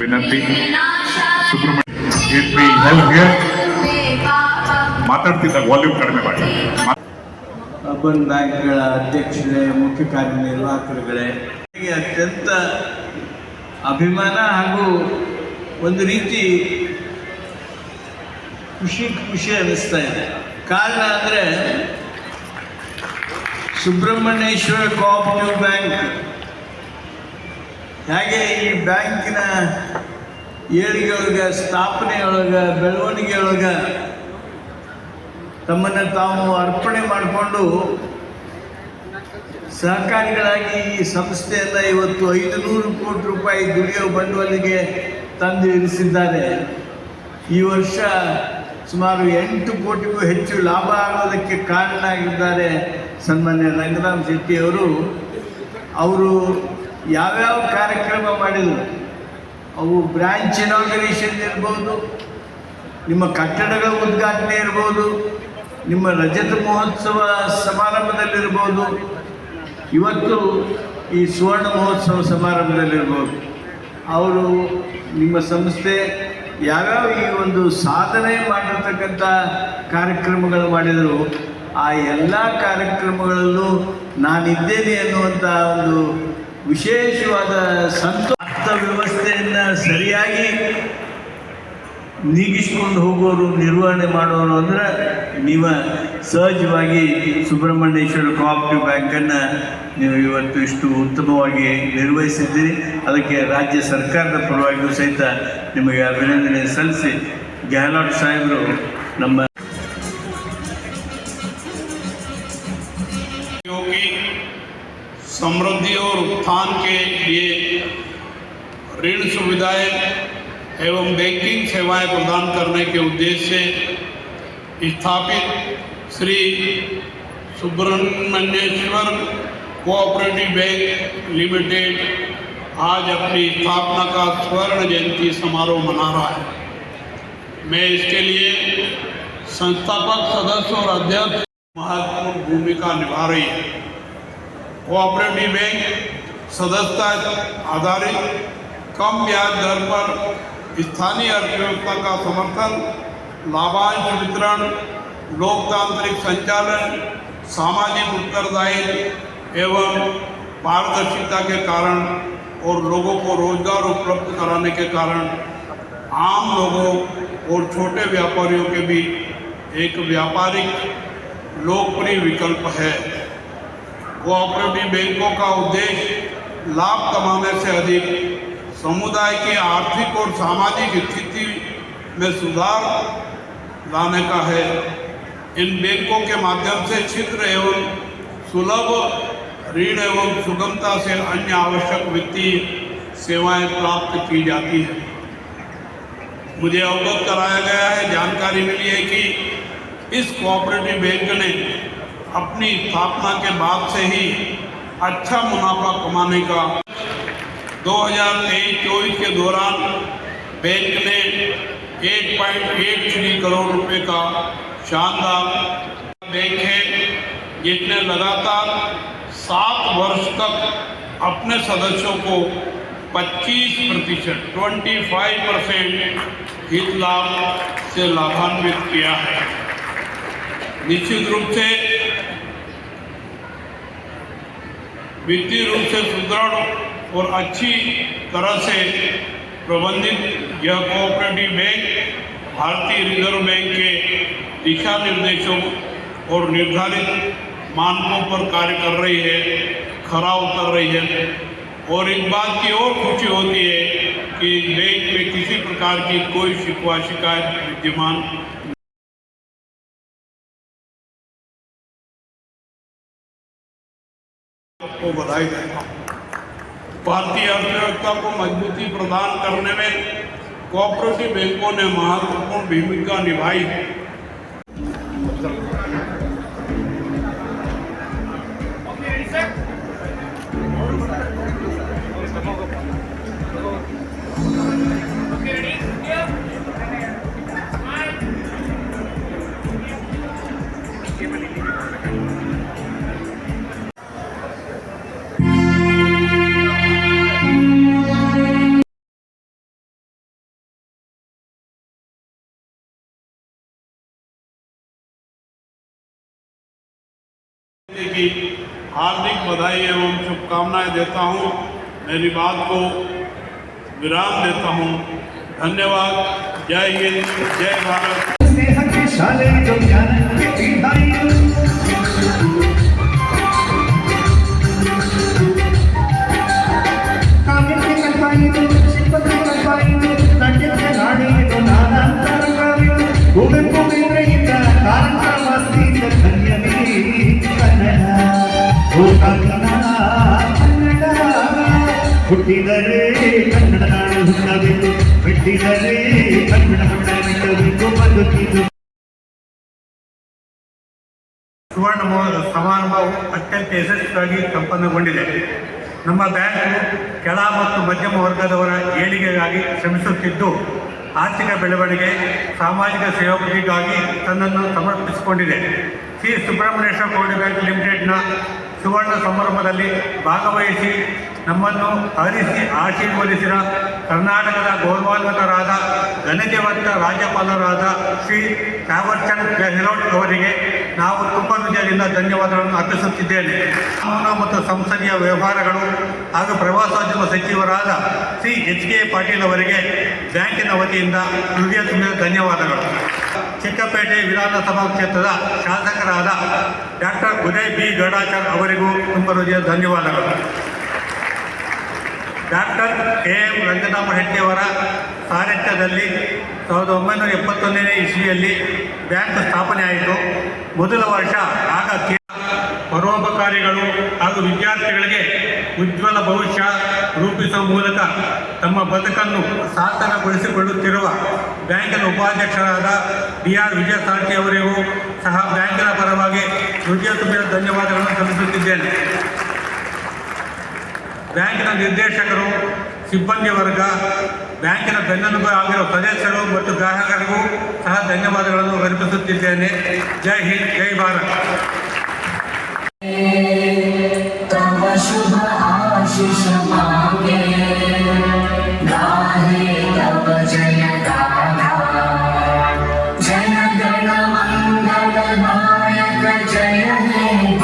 ವಿನಂತಿ. ಸುಬ್ರಹ್ಮಣ್ಯ ಮಾತಾಡ್ತಿದ್ದ ವಾಲ್ಯೂಮ್ ಕಡಿಮೆ ಮಾಡಿ. ಅರ್ಬನ್ ಬ್ಯಾಂಕ್ಗಳ ಅಧ್ಯಕ್ಷರೇ ಮುಖ್ಯ ಕಾರ್ಯನಿರ್ವಾಹಕರುಗಳೇ ನನಗೆ ಅತ್ಯಂತ ಅಭಿಮಾನ ಹಾಗೂ ಒಂದು ರೀತಿ ಖುಷಿ ಖುಷಿ ಅನ್ನಿಸ್ತಾ ಇದೆ. ಕಾರಣ ಅಂದರೆ ಸುಬ್ರಹ್ಮಣ್ಯೇಶ್ವರ ಕೋಆಪರೇಟಿವ್ ಬ್ಯಾಂಕ್ ಹೇಗೆ ಈ ಬ್ಯಾಂಕಿನ ಏಳಿಗೆಯೊಳಗೆ, ಸ್ಥಾಪನೆಯೊಳಗೆ, ಬೆಳವಣಿಗೆಯೊಳಗೆ ತಮ್ಮನ್ನು ತಾವು ಅರ್ಪಣೆ ಮಾಡಿಕೊಂಡು ಸಹಕಾರಿಗಳಾಗಿ ಈ ಸಂಸ್ಥೆಯನ್ನು ಇವತ್ತು ಐದು ನೂರು ಕೋಟಿ ರೂಪಾಯಿ ದುಡಿಯೋ ಬಂಡವಾಳಿಗೆ ತಂದು ಇರಿಸಿದ್ದಾರೆ. ಈ ವರ್ಷ ಸುಮಾರು ಎಂಟು ಕೋಟಿಗೂ ಹೆಚ್ಚು ಲಾಭ ಆಗೋದಕ್ಕೆ ಕಾರಣ ಆಗಿದ್ದಾರೆ ಸನ್ಮಾನ್ಯ ರಂಗರಾಮ್ ಶೆಟ್ಟಿಯವರು ಅವರು ಯಾವ್ಯಾವ ಕಾರ್ಯಕ್ರಮ ಮಾಡಿದರು? ಅವು ಬ್ರಾಂಚ್ ಇನಾಗ್ರೇಷನ್ ಇರ್ಬೋದು, ನಿಮ್ಮ ಕಟ್ಟಡಗಳ ಉದ್ಘಾಟನೆ ಇರ್ಬೋದು, ನಿಮ್ಮ ರಜತ ಮಹೋತ್ಸವ ಸಮಾರಂಭದಲ್ಲಿರ್ಬೋದು. ಇವತ್ತು ಈ ಸುವರ್ಣ ಮಹೋತ್ಸವ ಸಮಾರಂಭದಲ್ಲಿರ್ಬೋದು. ಅವರು ನಿಮ್ಮ ಸಂಸ್ಥೆ ಯಾವ್ಯಾವ ಈ ಒಂದು ಸಾಧನೆ ಮಾಡಿರ್ತಕ್ಕಂಥ ಕಾರ್ಯಕ್ರಮಗಳು ಮಾಡಿದರು, ಆ ಎಲ್ಲ ಕಾರ್ಯಕ್ರಮಗಳಲ್ಲೂ ನಾನಿದ್ದೇನೆ ಅನ್ನುವಂಥ ಒಂದು ವಿಶೇಷವಾದ ಅರ್ಥ ವ್ಯವಸ್ಥೆಯನ್ನು ಸರಿಯಾಗಿ ನೀಗಿಸ್ಕೊಂಡು ಹೋಗೋರು, ನಿರ್ವಹಣೆ ಮಾಡೋರು ಅಂದ್ರೆ ನೀವು ಸಹಜವಾಗಿ ಸುಬ್ರಹ್ಮಣ್ಯೇಶ್ವರ ಕೋಆಪರೇಟಿವ್ ಬ್ಯಾಂಕನ್ನು ನೀವು ಇವತ್ತು ಇಷ್ಟು ಉತ್ತಮವಾಗಿ ನಿರ್ವಹಿಸಿದ್ದೀರಿ. ಅದಕ್ಕೆ ರಾಜ್ಯ ಸರ್ಕಾರದ ಪರವಾಗಿಯೂ ಸಹಿತ ನಿಮಗೆ ಅಭಿನಂದನೆ ಸಲ್ಲಿಸಿ. ಗೆಹ್ಲೋಟ್ ಸಾಹೇಬರು, ನಮ್ಮ समृद्धि और उत्थान के लिए ऋण सुविधाएँ एवं बैंकिंग सेवाएँ प्रदान करने के उद्देश्य से स्थापित Shri Subramanyeshwara cooperative bank limited आज अपनी स्थापना का स्वर्ण जयंती समारोह मना रहा है। मैं इसके लिए संस्थापक सदस्य और अध्यक्ष महत्वपूर्ण भूमिका निभा रही है। कोऑपरेटिव बैंक सदस्यता आधारित कम ब्याज दर पर स्थानीय अर्थव्यवस्था का समर्थन, लाभांश वितरण, लोकतांत्रिक संचालन, सामाजिक उत्तरदायित्व एवं पारदर्शिता के कारण और लोगों को रोज़गार उपलब्ध कराने के कारण आम लोगों और छोटे व्यापारियों के बीच एक व्यापारिक लोकप्रिय विकल्प है। कोऑपरेटिव बैंकों का उद्देश्य लाभ कमाने से अधिक समुदाय की आर्थिक और सामाजिक स्थिति में सुधार लाने का है। इन बैंकों के माध्यम से शीघ्र एवं सुलभ ऋण एवं सुगमता से अन्य आवश्यक वित्तीय सेवाएँ प्राप्त की जाती है। मुझे अवगत कराया गया है, जानकारी मिली है कि इस कोऑपरेटिव बैंक ने अपनी स्थापना के बाद से ही अच्छा मुनाफा कमाने का 2023-24 के दौरान बैंक ने 8.83 करोड़ रुपए का शानदार बैंक है, जिसने लगातार सात वर्ष तक अपने सदस्यों को 25 प्रतिशत 25 परसेंट हित लाभ से लाभान्वित किया है। निश्चित रूप से वित्तीय रूप से सुदृढ़ और अच्छी तरह से प्रबंधित यह कोऑपरेटिव बैंक भारतीय रिज़र्व बैंक के दिशा निर्देशों और निर्धारित मानकों पर कार्य कर रही है, खरा उतर रही है। और इस बात की और खुशी होती है कि बैंक में किसी प्रकार की कोई शिकवा शिकायत विद्यमान को बधाई देता हूँ भारतीय अर्थव्यवस्था को मजबूती प्रदान करने में कोऑपरेटिव बैंकों ने महत्वपूर्ण भूमिका निभाई है। हार्दिक बधाई एवं शुभकामनाएँ देता हूँ। मेरी बात को विराम देता हूँ। धन्यवाद। जय हिंद, जय भारत। ಹುಟ್ಟಿದರೆ ಕನ್ನಡ ನಾಡು ಬಿಟ್ಟಿದರೆ ಸುವರ್ಣ ಸಮಾರಂಭವು ಅತ್ಯಂತ ಯಶಸ್ವಿಯಾಗಿ ಸಂಪನ್ನಗೊಂಡಿದೆ. ನಮ್ಮ ಬ್ಯಾಂಕ್ ಕೆಳ ಮತ್ತು ಮಧ್ಯಮ ವರ್ಗದವರ ಏಳಿಗೆಗಾಗಿ ಶ್ರಮಿಸುತ್ತಿದ್ದು, ಆರ್ಥಿಕ ಬೆಳವಣಿಗೆ, ಸಾಮಾಜಿಕ ಸೇವಾಭಿವೃದ್ಧಿಗಾಗಿ ತನ್ನನ್ನು ಸಮರ್ಪಿಸಿಕೊಂಡಿದೆ. ಶ್ರೀ ಸುಬ್ರಹ್ಮಣ್ಯೇಶ್ವರ ಕೋಡಿ ಬ್ಯಾಂಕ್ ಲಿಮಿಟೆಡ್ನ ಸುವರ್ಣ ಸಮಾರಂಭದಲ್ಲಿ ಭಾಗವಹಿಸಿ ನಮ್ಮನ್ನು ಹರಿಸಿ ಆಶೀರ್ವದಿಸಿದ ಕರ್ನಾಟಕದ ಗೌರವಾನ್ವಿತರಾದ ಘನತೆವಂತ ರಾಜ್ಯಪಾಲರಾದ ಶ್ರೀ ಕಾವರ್ಚಂದ್ ಗೆಹ್ಲೋಟ್ ಅವರಿಗೆ ನಾವು ತುಂಬ ಹೃದಯದಿಂದ ಧನ್ಯವಾದಗಳನ್ನು ಅರ್ಪಿಸುತ್ತಿದ್ದೇನೆ. ಕಾನೂನು ಮತ್ತು ಸಂಸದೀಯ ವ್ಯವಹಾರಗಳು ಹಾಗೂ ಪ್ರವಾಸೋದ್ಯಮ ಸಚಿವರಾದ ಶ್ರೀ ಎಚ್ ಕೆ ಪಾಟೀಲ್ ಅವರಿಗೆ ಬ್ಯಾಂಕಿನ ವತಿಯಿಂದ ಹೃದಯ ತುಂಬಿದ ಧನ್ಯವಾದಗಳು. ಚಿಕ್ಕಪೇಟೆ ವಿಧಾನಸಭಾ ಕ್ಷೇತ್ರದ ಶಾಸಕರಾದ ಡಾಕ್ಟರ್ ಉದಯ್ ಬಿ. ಗಡಾಚಾರ್ ಅವರಿಗೂ ತುಂಬ ಹೃದಯ ಧನ್ಯವಾದಗಳು. Doctor K. ಎಂ. ರಂಗನಾಮ ಹೆಟ್ಟಿಯವರ ಸಾರಥ್ಯದಲ್ಲಿ ಸಾವಿರದ ಒಂಬೈನೂರ ಎಪ್ಪತ್ತೊಂದನೇ ಇಸ್ವಿಯಲ್ಲಿ ಬ್ಯಾಂಕ್ ಸ್ಥಾಪನೆ ಆಯಿತು ಮೊದಲ ವರ್ಷ ಆಗ ಪರೋಪಕಾರಿಗಳು ಹಾಗೂ ವಿದ್ಯಾರ್ಥಿಗಳಿಗೆ ಉಜ್ವಲ ಭವಿಷ್ಯ ರೂಪಿಸುವ ಮೂಲಕ ತಮ್ಮ ಬದುಕನ್ನು ಸಾಧನಗೊಳಿಸಿಕೊಳ್ಳುತ್ತಿರುವ ಬ್ಯಾಂಕಿನ ಉಪಾಧ್ಯಕ್ಷರಾದ ಬಿ ಆರ್ ವಿಜಯಸಾರಥಿ ಅವರಿಗೂ ಸಹ ಬ್ಯಾಂಕಿನ ಪರವಾಗಿ ಹೃದಯ ತುಂಬಿದ ಧನ್ಯವಾದಗಳನ್ನು ಸಲ್ಲಿಸುತ್ತಿದ್ದೇನೆ. ಬ್ಯಾಂಕಿನ ನಿರ್ದೇಶಕರು, ಸಿಬ್ಬಂದಿ ವರ್ಗ, ಬ್ಯಾಂಕಿನ ಬೆನ್ನೆಲುಬು ಆಗಿರುವ ಸದಸ್ಯರು ಮತ್ತು ಗ್ರಾಹಕರಿಗೂ ಸಹ ಧನ್ಯವಾದಗಳನ್ನು ಅರ್ಪಿಸುತ್ತಿದ್ದೇನೆ. ಜೈ ಹಿಂದ್, ಜೈ ಭಾರತ್. जय गा जय गले